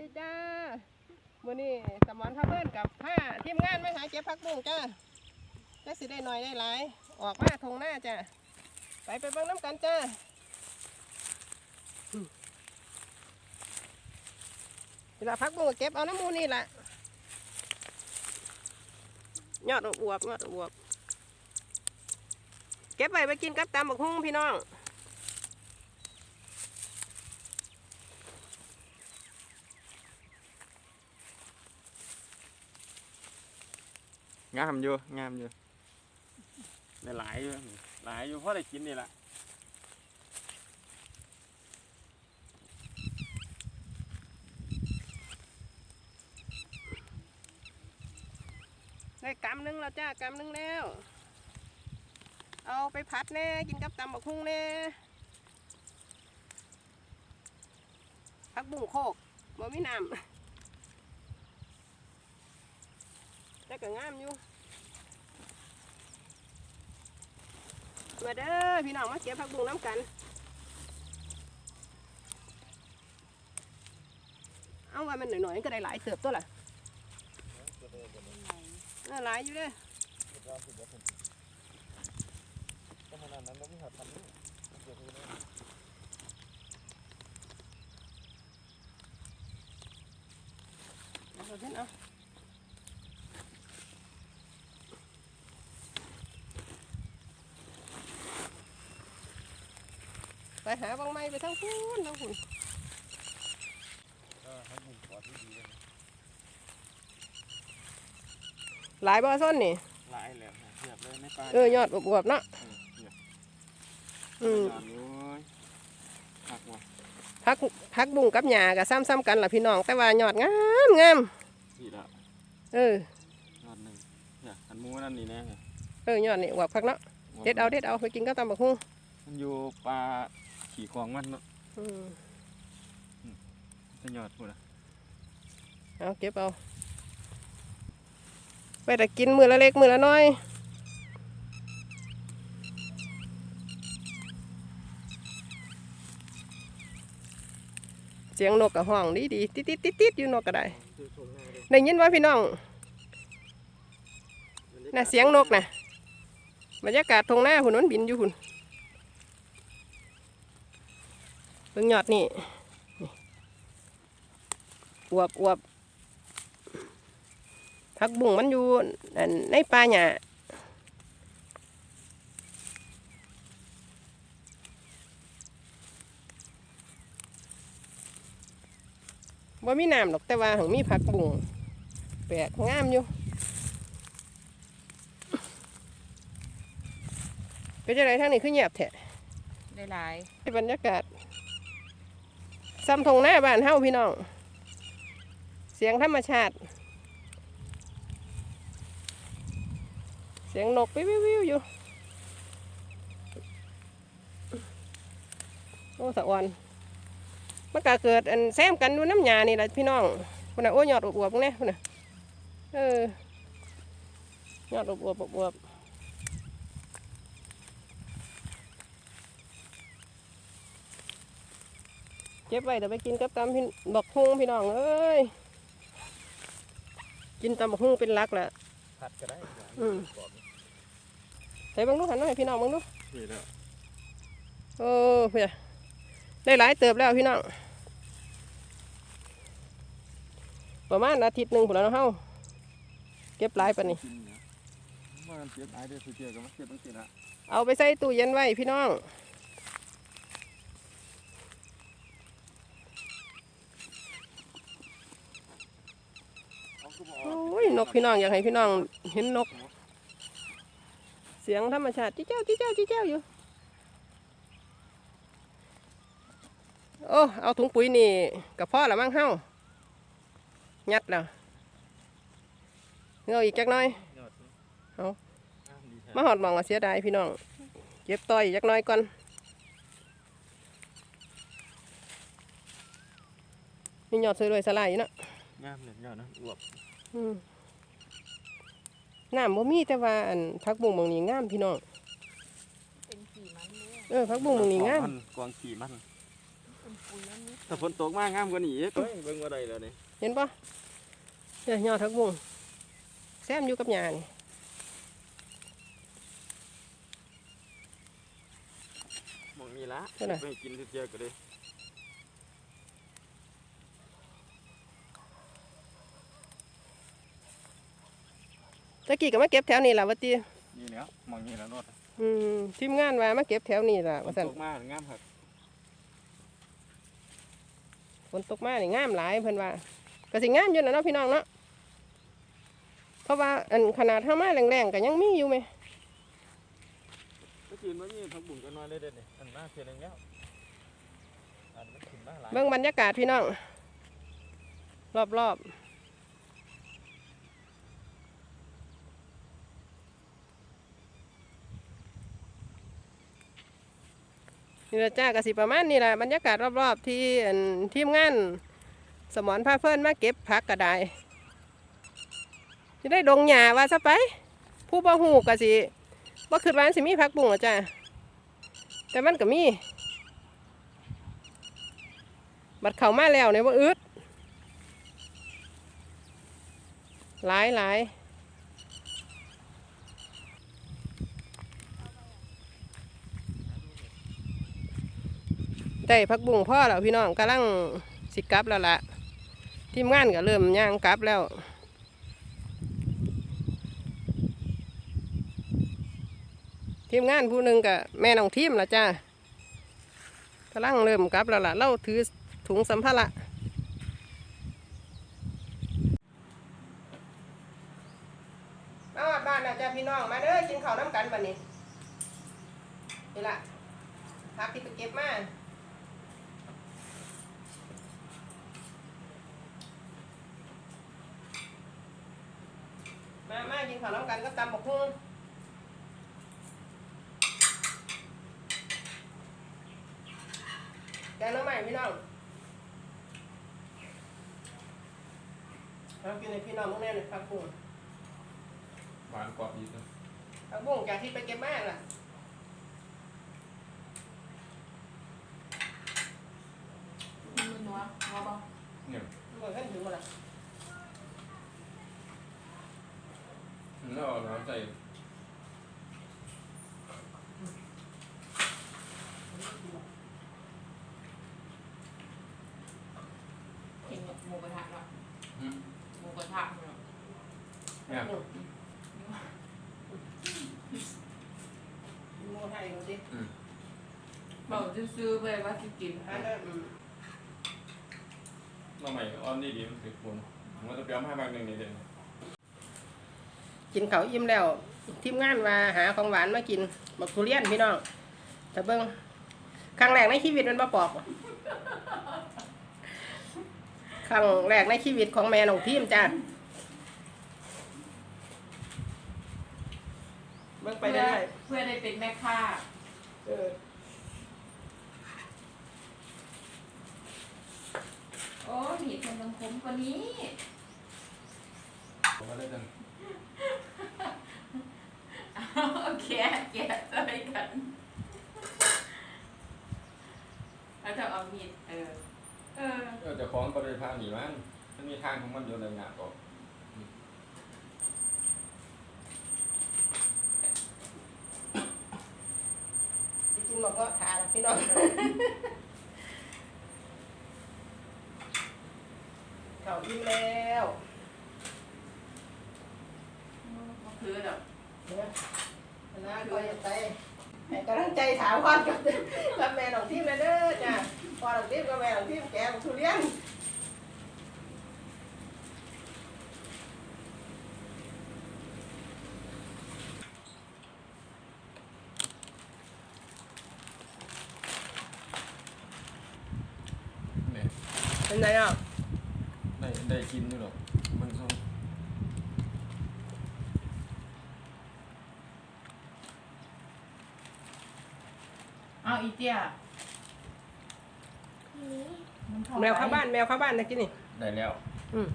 ดีจ้ามื้อนี้สมอนพาเพิ่อนกับผ้าทีมงานมาหาเก็บผักบุ้งจ้าจ้สิได้หน่อยได้หลาย ออกมาทงหน้าจ้าไปไปเบิ่งน้ำกันจ้าเวลาผักบุ้งก็เก็บเอาน้ำมูนี่แหละยอดอวบยอดอวบเก็บไปไปกินกับตำบักหุ่งพี่น้อง งามอยู่งามอยู่ได้หลายอยู่หลายอยู่เพราะได้กินนี่แหละได้กำหนึงแล้วจ้ากำหนึงแล้ว เอาไปผัดแน่กินกับตำบักหุ่งแน่ผักบุ้งโคกบ่มีน้ำแต่ ก็งามอยู่มาเด้อพี่น้องมาเก็บผักบุ้งน้ำกัน เอาว่ามันหน่อยๆก็ได้หลายเติบตัวล่ะหลายอยู่เด้อเอาเถอะเอา หาบางไม้ไปทั้งพูนทั้งพูนหลายบ่อส้นนี่ หลายแล้วเทียบเลยในป่าเออยอดอวบๆเนาะอืมยอดอยู่หักว่ะพักพักบุ้งกับหญ้าก็ซ้ำๆกันล่ะพี่น้อง แต่ว่ายอดงามงามสี่ละเออยอดหนึ่งเนี่ยอันหมูนั่นนี่แน่เนี่ยเออยอดนี่อวบพักเนาะเด็ดเอาเด็ดเอาไปกินกับตำบักหุ่งมันอยู่ปลา ขี่ของมันเนาะอืมจะยอดหมดละเอาเก็บเอา ไปแต่กินมือละเล็กมือละน้อยเสียงนกกับห้องดีดีๆติดติดติดติดๆอยู่นกก็ได้ได้ยินว่าพี่น้องน่ะเสียงนกน่ะบรรยากาศทงหน้าหุ่นมันบินอยู่หุ่น เพิ่งยอดนี่นี่อวบอวบผักบุ้งมันอยู่อันในป่าหญ้าบ่มีน้ำหรอกแต่ว่าหังมีผักบุ้งแปลกงามอยู่ เป็นจังไดทางนี้คือเงียบแท้ได้หลายบรรยากาศ ซ้ำทงหน้าบ้านเฮ้าพี่น้อง เสียงธรรมชาติ เสียงนกวิววิวอยู่โอ้สะออนมันก็เกิดอันแซมกันดูน้ำยานี่แหละพี่น้องคนน่ะโอ้ยอดอวบๆพวกนี้คนน่ะเออยอดอวบๆอวบๆ เก็บไว้เดี๋ยวไปกินกับตำพี่บักฮุ้งพี่น้องเอ้ยกินตำบักฮุ้งเป็นหลักแหละผัดก็ได้อืมใส่เบังดูหันมาให้พี่น้องเบังดูนี่แล้วโอ้เพื่อได้หลายเติบแล้วพี่น้องประมาณอาทิตย์หนึ่งผุนแล้วเนาะเฮาเก็บหลายปานนี้กินเนี่ยว่ามันเสียบหลายเด้อคือเจียกับมันเสียบตั้งแต่ละเอาไปใส่ตู้เย็นไว้พี่น้อง เอาคือบ่ โอ้ยนกพี่น้องอยากให้พี่น้องเห็นนก เสียงธรรมชาติจี้เจ้าจี้เจ้าจี้เจ้าอยู่ โอ้เอาถุงปุ๋ยนี่กับพ่อละมั้งเฮ้ายัดแล้วเอาอีกจักน้อยยอดเอามาหอดมองเสียดายพี่น้องเก็บต่อยจักน้อยก่อนมีหยอดสวยๆสลายอยู่นะงามเลยยอดนะอวบ น้ำบ่มีแต่ว่าอันพักบุ้งบางนี้งามพี่น้องเป็นขี่มันเลยเออพักบุ้งบางนี้งามกวางขี่มันถ้าฝนตกมากงามกว่านี้อีกเฮ้ยเบิ่งว่าใดแล้วนี่เห็นปะเนี่ยยอดทักบุ้งแซมอยู่กับหญ้านี่หมองนี้ละเท่าไหร่ไม่กินเทียๆก็ได้ ตะกี้ก็มาเก็บแถวนี้ล่ะว่าตินี่แล้วหมองนี้แล้วโนดอืมทีมงานว่ามาเก็บแถวนี้ล่ะฝว่านซั่นตกมากงามครับฝนตกมานี่งามหลายเพิ่นว่าก็สิงามอยู่นะเนาะพี่น้องเนาะเพราะว่าอันขนาดเฮามาแรงๆก็ยังมีอยู่แม่เมื่อกี้มันมีผักบุ้งกันน้อยเลยเด็ดนี่อันมาเพียงนึงแล้วอันมันขึ้นมาหลายเบิ่งบรรยากาศพี่น้อง รอบๆ นี่ละจ้ากสิประมาณนี้ละบรรยากาศรอบๆที่ทีมงานสมอนพาเพิ่นมาเก็บผักก็ได้สิได้ดงหญ้าว่าซะไป ผู้บ่ฮู้ก็สิบ่คิดว่ามันสิมีผักบุ้งอะจ้าแต่มันก็มี บัดเข้ามาแล้วเนี่ยว่าอึดหลายหลาย ได้พักบุ้งพ่อแล้วพี่น้องกำลังสิกลับแล้วละทีมงานก็เริ่มย่างกลับแล้วทีมงานผู้หนึ่งกับแม่น้องทีมละจ้ากำลังเริ่มกลับแล้วล่ะเราถือถุงสัมภาระมาฮอดบ้านแล้วจ้าพี่น้องมาเด้อกินข้าวน้ำกันบัดนี้นี่ละพักที่ไปเก็บมา มามากินข้าวน้ำกันก็ตำบักหุ่งแกงหน้ำใหม่พี่น้องเรากินในพี่น้องมึงแน่เลยผักบุ้งหวานกรอบดีนะผักบุ้งจากที่ไปเก็บมาล่ะ มือนัวนัวบ่ เนี่ย มึงเห็นถึงมาล่ะ แล้วเอาน้ำใส่กินหมูกระทะเนาะอืมหมูกระทะเนาะเนี่ยมึงให้ดูสิบอกซื้อๆไปว่าสิกินอันนั้นอืมน้ำใหม่ออนดีดีมันคือคุณผมว่าจะเปรี้ยวให้บางหนึ่งนิดเดียว กินข้าวอิ่มแล้วทีมงานมาหาของหวานมากินบักทุเรียนพี่น้องแต่เบิ้งครั้งแรกในชีวิตมันมาปอกครั้งแรกในชีวิตของแม่น้องทีมจ้าเบิ้งไปเพื่อได้ เพื่อได้เป็นแม่ค้าเออโอ้หนีคนลำคมกว่านี้ผมว่าได้จัง เอาแกะแกะใส่กันแล้วจะเอามีดเออ เออ เออจะคล้องประเด็นพาหนี มันมันมีทางของมันอยู่ในงานต่อสิกินบอกว่าทานพี่น้องเขาอิ่มแล้วมันคือแบบเนี่ยนะก็อย่าใจให้กำลังใจถามพ่อกับกับแม่ของทีมเลยเด้อจ้ะพ่อของทีมกับแม่ของทีมแกของทุเรียน เป็นไงอะได้ได้กินด้วยหรอมันส้มเอาอีเตี้ยนพอแมวเข้าบ้านแมวเข้าบ้านนะกินนี่ ได้แล้วอืม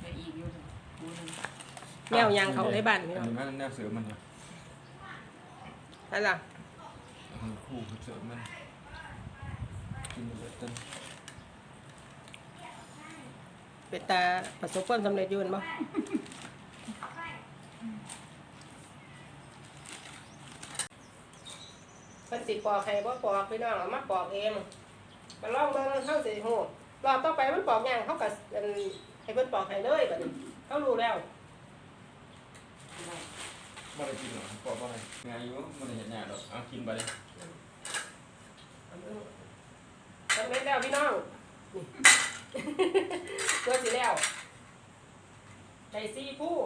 เดี๋ยวอีกอยู่กูหนึงแมวยางเขาในบ้านพี่อันน้องนี้มันแนวเสือมันนะนั่นล่ะ มันคู่เสือมันกินเบิดต้น เป็นตาประสบความสำเร็จอยู่แม่นบ่เพิ่นสิปอกให้บ่ปอกพี่น้องเอามาปอกเองมาลองเบิ่งเฮาสิฮู้รอบต่อไปมันปอกหยังเฮาก็อันให้เพิ่นปอกให้เลยบัดนี้เขารู้แล้วบ่ได้กินหรอกบอกว่าไงงานอยู่บ่ได้เห็นหน้าดอกเอากินไปเลยสำเร็จแล้วพี่น้องนี่ ตัวสิแล้วใจซีผู้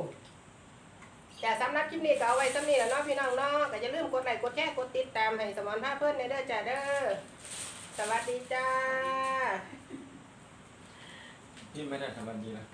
แต่สำหรับคลิปนี้ก็เอาไว้สำนี้แหล้วเนาะพี่น้องเนาะก็อย่าลืมกดไลค์กดแชร์กดติดตามให้สมอนภาพเพื่อนในเด้อจ้าเด้อสวัสดีจ้า ยิ้มไม่ได้ทำบันดีนะ